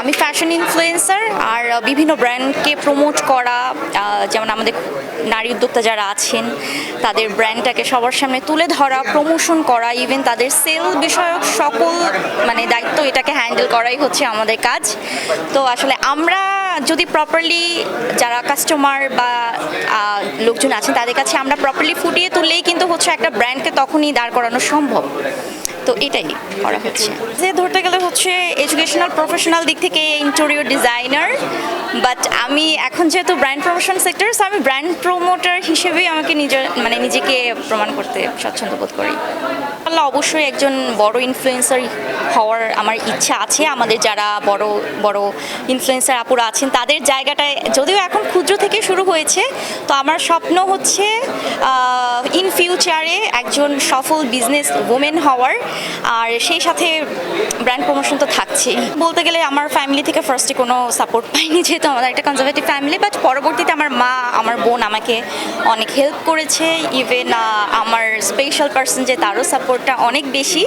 আমি fashion influencer আর বিভিন্ন ব্র্যান্ডকে promote করা যেমন আমাদের নারী উদ্যোক্তা যারা আছেন, তাদের ব্র্যান্ডটাকে সবার সামনে তুলে ধরা প্রমোশন করা ইভেন তাদের সেল বিষয়ক সকল মানে দায়িত্ব এটাকে হ্যান্ডেল করাই হচ্ছে আমাদের কাজ। তো আসলে আমরা যদি প্রপারলি যারা কাস্টমার বা লোকজন আছেন, তাদের কাছে আমরা প্রপারলি ফুটিয়ে তুললেই কিন্তু হচ্ছে একটা ব্র্যান্ডকে তখনই দাঁড় করানো সম্ভব। তো এটাই করা হচ্ছে। যে ধরতে গেলে হচ্ছে এডুকেশনাল প্রফেশনাল দিক থেকে ইন্টেরিয়র ডিজাইনার বাট আমি এখন যেহেতু ব্র্যান্ড প্রমোশন সেক্টর আমি ব্র্যান্ড প্রমোটার হিসেবেই আমাকে নিজের মানে নিজেকে প্রমাণ করতে স্বচ্ছন্দ বোধ করি। আল্লাহ অবশ্যই একজন বড় ইনফ্লুয়েন্সার হওয়ার আমার ইচ্ছা আছে। আমাদের যারা বড় বড় ইনফ্লুয়েন্সার আপুরা আছেন, তাদের জায়গাটায় যদিও এখন ক্ষুদ্র থেকে শুরু হয়েছে, তো আমার স্বপ্ন হচ্ছে ইন ফিউচারে একজন সফল বিজনেস ওমেন হওয়ার। আর সেই সাথে ব্র্যান্ড প্রমোশন তো থাকছেই। বলতে গেলে আমার ফ্যামিলি থেকে ফার্স্টে কোনো সাপোর্ট পাইনি, যেহেতু আমাদের একটা কনজারভেটিভ ফ্যামিলি বাট পরবর্তীতে আমার মা, আমার বোন আমাকে অনেক হেল্প করেছে। ইভেন আমার স্পেশাল পার্সন যে তারও সাপোর্টটা অনেক বেশি।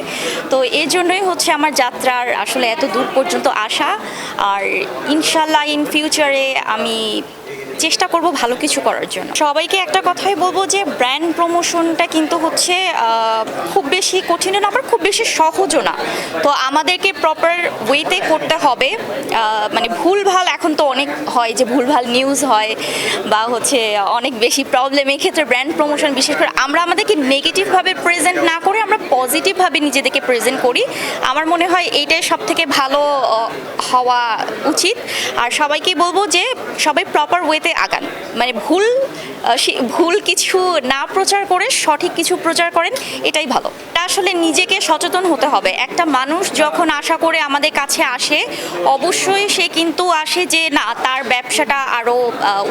তো এই জন্যই হচ্ছে আমার যাত্রার আসলে এত দূর পর্যন্ত আসা। আর ইনশাল্লাহ ইন ফিউচারে আমি চেষ্টা করব ভালো কিছু করার জন্য। সবাইকে একটা কথাই বলব যে ব্র্যান্ড প্রমোশনটা কিন্তু হচ্ছে খুব বেশি কঠিনও না, আবার খুব বেশি সহজও না। তো আমাদেরকে প্রপার ওয়েতে করতে হবে। মানে ভুলভাল এখন তো অনেক হয় যে, ভুলভাল নিউজ হয় বা হচ্ছে অনেক বেশি প্রবলেম এই ক্ষেত্রে ব্র্যান্ড প্রমোশন বিশেষ করে আমরা আমাদেরকে নেগেটিভভাবে প্রেজেন্ট না করে আমরা পজিটিভভাবে নিজেদেরকে প্রেজেন্ট করি। আমার মনে হয় এইটাই সব থেকে ভালো হওয়া উচিত। আর সবাইকে বলব যে, সবাই প্রপার ওয়েতে আগান। মানে ভুল ভুল কিছু না প্রচার করে, সঠিক কিছু প্রচার করেন, এটাই ভালো। আসলে নিজেকে সচেতন হতে হবে। একটা মানুষ যখন আশা করে আমাদের কাছে আসে, অবশ্যই সে কিন্তু আসে যে, না, তার ব্যবসাটা আরও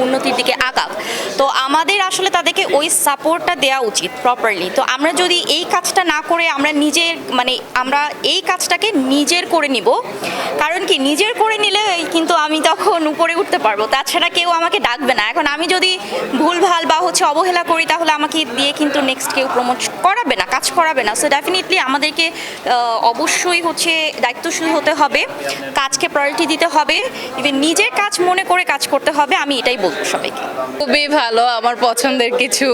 উন্নতির দিকে আগাক। তো আমাদের আসলে তাদেরকে ওই সাপোর্টটা দেওয়া উচিত প্রপারলি তো আমরা যদি এই কাজটা না করে আমরা নিজের মানে আমরা এই কাজটাকে নিজের করে নিব। কারণ কি? নিজের করে নিলে কিন্তু আমি তখন উপরে উঠতে পারব। তাছাড়া কেউ আমাকে ডাকবে না। এখন আমি যদি ভুলভাল বা হচ্ছে অবহেলা করি, তাহলে আমাকে দিয়ে কিন্তু নেক্সট কেউ প্রমোট করাবে না, কাজ করাবে না। সো ডেফিনেটলি আমাদেরকে অবশ্যই হচ্ছে দায়িত্বশীল হতে হবে, কাজকে প্রায়োরিটি দিতে হবে ইভেন নিজের কাজ মনে করে কাজ করতে হবে, আমি এটাই বলব সবাইকে। খুবই ভালো, আমার পছন্দের কিছু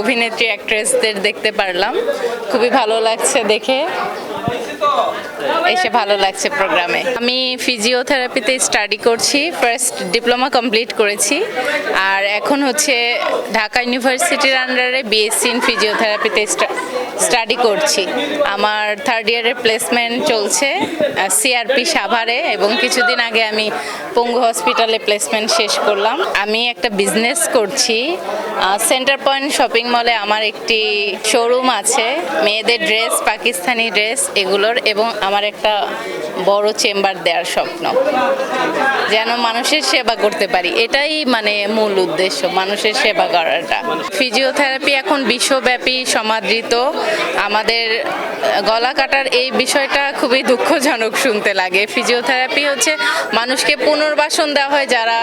অভিনেত্রী অ্যাক্ট্রেসদের দেখতে পারলাম। খুবই ভালো লাগছে দেখে। এসে ভালো লাগছে প্রোগ্রামে। আমি ফিজিওথেরাপিতে স্টাডি করছি ফার্স্ট ডিপ্লোমা কমপ্লিট করেছি, আর এখন হচ্ছে ঢাকা ইউনিভার্সিটির আন্ডারে বিএসসি ইন ফিজিওথেরাপিতে স্টাডি করছি। আমার থার্ড ইয়ারের প্লেসমেন্ট চলছে সিআরপি সাভারে, এবং কিছুদিন আগে আমি পঙ্গু হসপিটালে প্লেসমেন্ট শেষ করলাম। আমি একটা বিজনেস করছি সেন্টার পয়েন্ট শপিং মলে আমার একটি শোরুম আছে, মেয়েদের ড্রেস পাকিস্তানি ড্রেস এগুলোর এবং আমার একটা বড় চেম্বার দেওয়ার স্বপ্ন। যেন মানুষের সেবা করতে পারি, এটাই মানে মূল উদ্দেশ্য, মানুষের সেবা করাটা। ফিজিওথেরাপি এখন বিশ্বব্যাপী সমাদৃত। আমাদের গলা কাটার এই বিষয়টা খুবই দুঃখজনক শুনতে লাগে। ফিজিওথেরাপি হচ্ছে মানুষকে পুনর্বাসন দেওয়া হয় যারা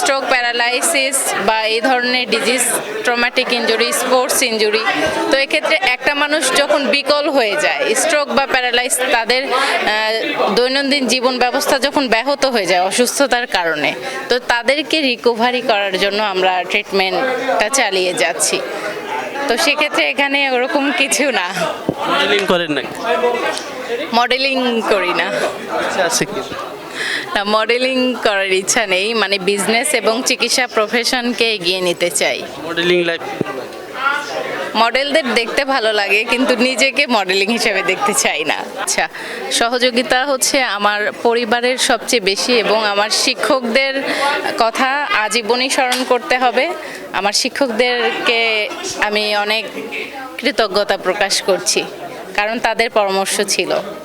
স্ট্রোক প্যারালাইসিস বা এই ধরনের disease traumatic injury sports injury তো এক্ষেত্রে একটা মানুষ যখন বিকল হয়ে যায় স্ট্রোক বা প্যারালাইস তাদের দৈনন্দিন জীবন ব্যবস্থা যখন ব্যাহত হয়ে যায় অসুস্থতার কারণে তো তাদেরকে রিকভারি করার জন্য আমরা ট্রিটমেন্টটা চালিয়ে যাচ্ছি। তো সেক্ষেত্রে এখানে ওরকম কিছু না। মডেলিং করেন নাকি? মডেলিং করি না। না মডেলিং করার ইচ্ছা নেই। মানে বিজনেস এবং চিকিৎসা প্রফেশনকে এগিয়ে নিতে চাই। মডেলিং লাইফ মডেলদের দেখতে ভালো লাগে, কিন্তু নিজেকে মডেলিং হিসেবে দেখতে চাই না। আচ্ছা সহযোগিতা হচ্ছে আমার পরিবারের সবচেয়ে বেশি এবং আমার শিক্ষকদের কথা আজীবনই স্মরণ করতে হবে। আমার শিক্ষকদেরকে আমি অনেক কৃতজ্ঞতা প্রকাশ করছি, কারণ তাদের পরামর্শ ছিল।